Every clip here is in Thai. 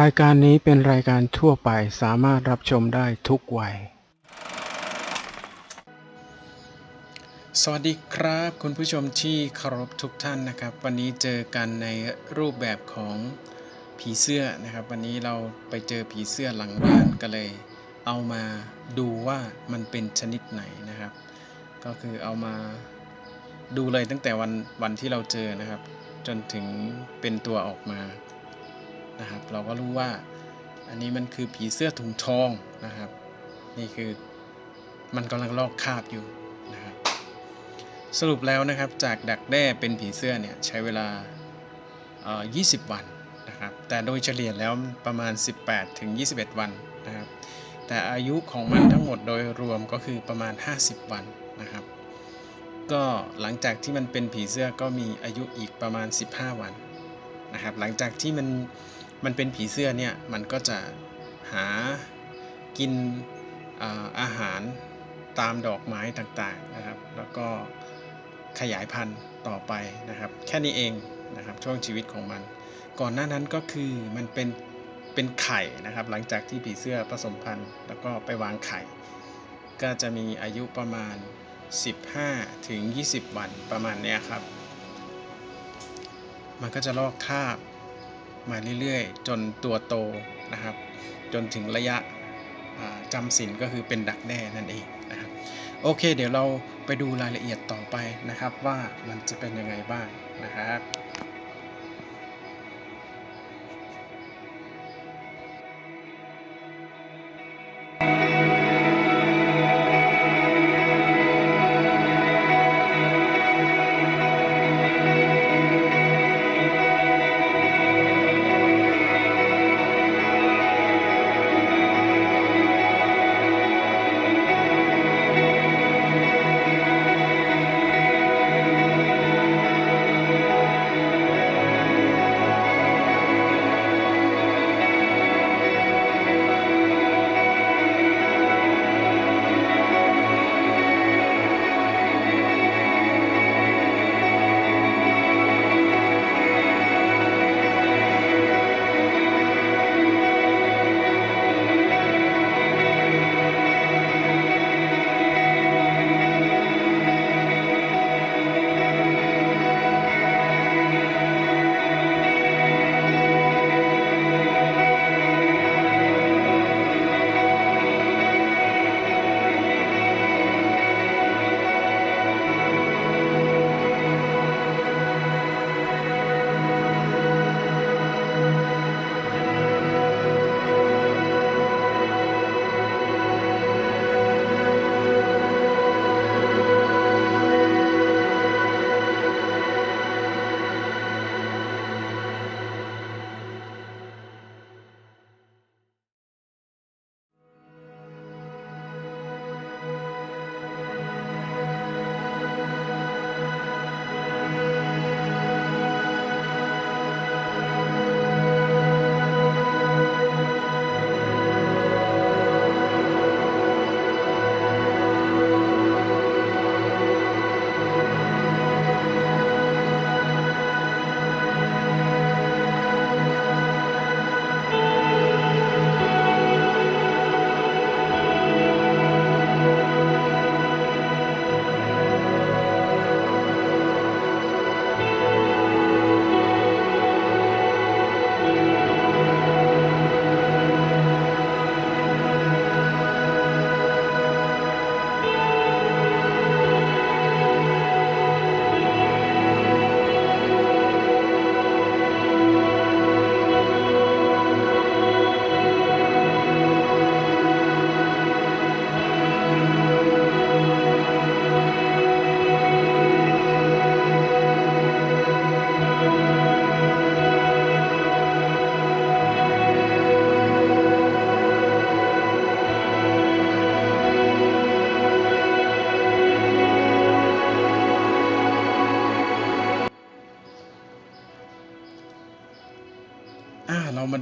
รายการนี้เป็นรายการทั่วไปสามารถรับชมได้ทุกวัย สวัสดีครับ คุณผู้ชมที่เคารพทุกท่านนะครับ วันนี้เจอกันในรูปแบบของผีเสื้อนะครับ วันนี้เราไปเจอผีเสื้อหลังบ้านก็เลย เอามาดูว่ามันเป็นชนิดไหนนะครับ ก็คือเอามาดูเลยตั้งแต่วันวันที่เราเจอนะครับ จนถึงเป็นตัวออกมา นะครับ เราก็รู้ว่าอันนี้มันคือผีเสื้อถุงทองนะครับ นี่คือมันกำลังลอกคราบอยู่นะครับ สรุปแล้วนะครับจากดักแด้เป็นผีเสื้อเนี่ยใช้เวลา 20 วันนะครับ แต่โดยเฉลี่ยแล้วประมาณ 18 ถึง 21 วันนะครับ แต่อายุของมันทั้งหมดโดยรวมก็คือประมาณ 50 วันนะครับ ก็หลังจากที่มันเป็นผีเสื้อก็มีอายุอีกประมาณ 15 วันนะครับ หลังจากที่มัน มันเป็นผีเสื้อเนี่ย มันก็จะหากินอาหารตามดอกไม้ต่างๆนะครับ แล้วก็ขยายพันธุ์ต่อไปนะครับ แค่นี้เองนะครับช่วงชีวิตของมัน ก่อนหน้านั้นก็คือมันเป็นเป็นไข่นะครับ หลังจากที่ผีเสื้อผสมพันธุ์ แล้วก็ไปวางไข่ ก็จะมีอายุประมาณ 15 ถึง 20 วันประมาณเนี้ยครับ มันก็จะลอกคราบ มาเรื่อยๆ จนตัวโตนะครับ จนถึงระยะจำศีลก็คือเป็นดักแด้นั่นเองนะครับโอเค เดี๋ยวเราไปดูรายละเอียดต่อไปนะครับ ว่ามันจะเป็นยังไงบ้างนะครับ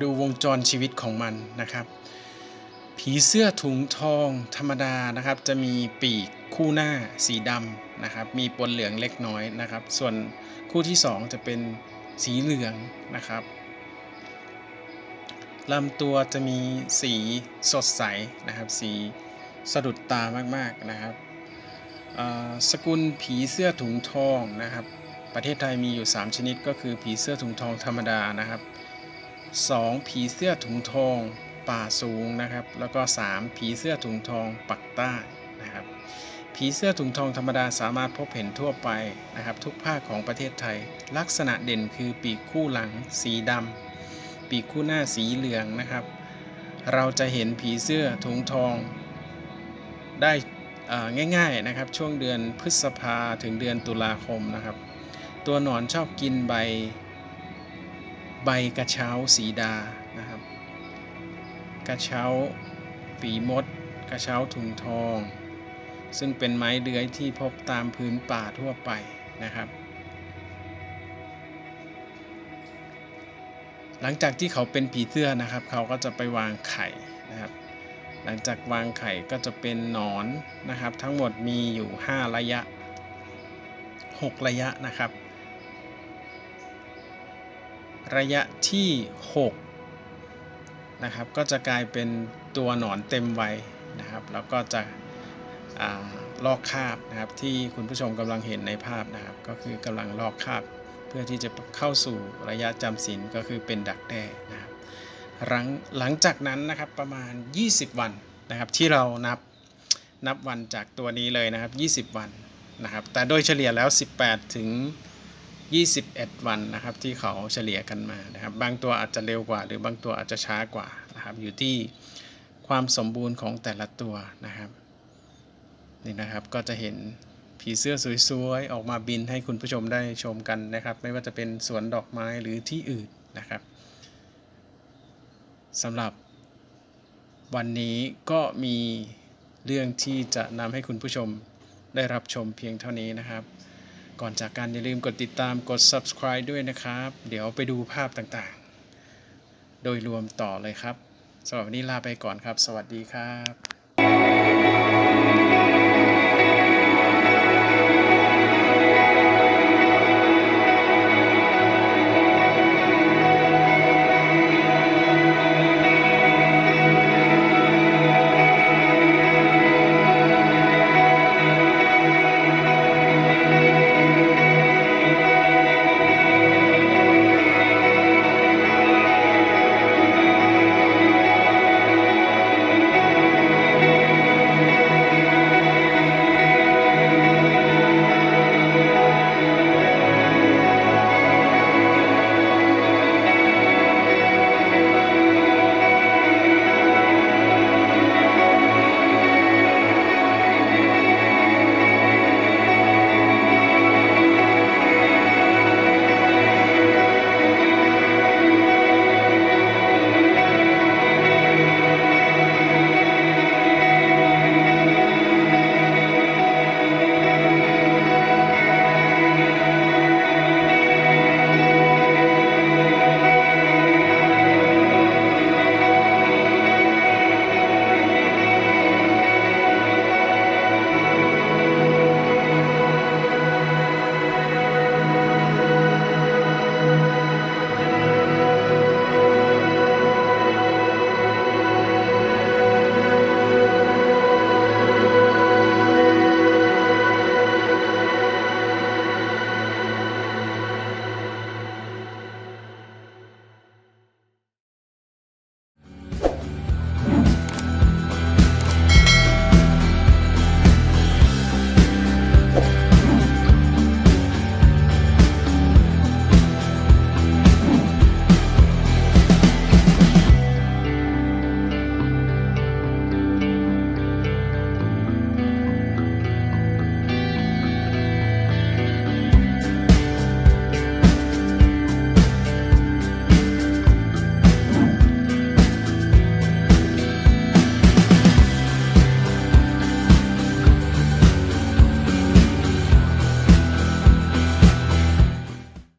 ดูวงจรชีวิตของมันนะครับ ผีเสื้อถุงทองธรรมดานะครับ จะมีปีกคู่หน้าสีดำนะครับ มีปนเหลืองเล็กน้อยนะครับ ส่วนคู่ที่สองจะเป็นสีเหลืองนะครับลำตัวจะมีสีสดใสนะครับ สีสะดุดตามากๆนะครับสกุลผีเสื้อถุงทองนะครับ ประเทศไทยมีอยู่ 3 ชนิดก็คือผีเสื้อถุงทองธรรมดานะครับ 2. ผีเสื้อถุงทองป่าสูงนะครับ แล้วก็ 3. ผีเสื้อถุงทองปักใต้นะครับ ผีเสื้อถุงทองธรรมดาสามารถพบเห็นทั่วไปนะครับ ทุกภาคของประเทศไทย ลักษณะเด่นคือปีกคู่หลังสีดำปีกคู่หน้าสีเหลืองนะครับ เราจะเห็นผีเสื้อถุงทอง ได้ง่ายๆนะครับ ช่วงเดือนพฤษภาถึงเดือนตุลาคมนะครับ ตัวหนอนชอบกินใบ ใบกระเช้าสีดานะครับ กระเช้าปีมด กระเช้าถุงทอง ซึ่งเป็นไม้เลื้อยที่พบตามพื้นป่าทั่วไปนะครับ หลังจากที่เขาเป็นผีเสื้อนะครับ เขาก็จะไปวางไข่นะครับ หลังจากวางไข่ก็จะเป็นหนอนนะครับ ทั้งหมดมีอยู่ 5 ระยะ 6 ระยะนะครับ ระยะที่ 6 นะครับ ก็จะกลายเป็นตัวหนอนเต็มวัยนะครับ แล้วก็จะอลอกคราบนะครับที่คุณผู้ชมกำลังเห็นในภาพนะครับ ก็คือกำลังลอกคราบ เพื่อที่จะเข้าสู่ระยะจำศีลก็คือเป็นดักแด้นะครับหลังหลังจากนั้นนะครับประมาณ 20 วันนะครับที่เรานับนับวันจากตัวนี้เลยนะครับ 20 วันนะครับ แต่โดยเฉลี่ยแล้ว 18 ถึง 21 วันนะครับที่เขาเฉลี่ยกันมานะครับ บางตัวอาจจะเร็วกว่า หรือบางตัวอาจจะช้ากว่านะครับ อยู่ที่ความสมบูรณ์ของแต่ละตัวนะครับนี่นะครับก็จะเห็นผีเสื้อสวยๆ ออกมาบินให้คุณผู้ชมได้ชมกันนะครับ ไม่ว่าจะเป็นสวนดอกไม้หรือที่อื่นนะครับสำหรับวันนี้ก็มีเรื่องที่จะนำให้คุณผู้ชมได้รับชมเพียงเท่านี้นะครับ ก่อนจากกันอย่าลืมกดติดตามกด subscribe ด้วยนะครับ เดี๋ยวไปดูภาพต่างๆ โดยรวมต่อเลยครับสำหรับวันนี้ลาไปก่อนครับ สวัสดีครับ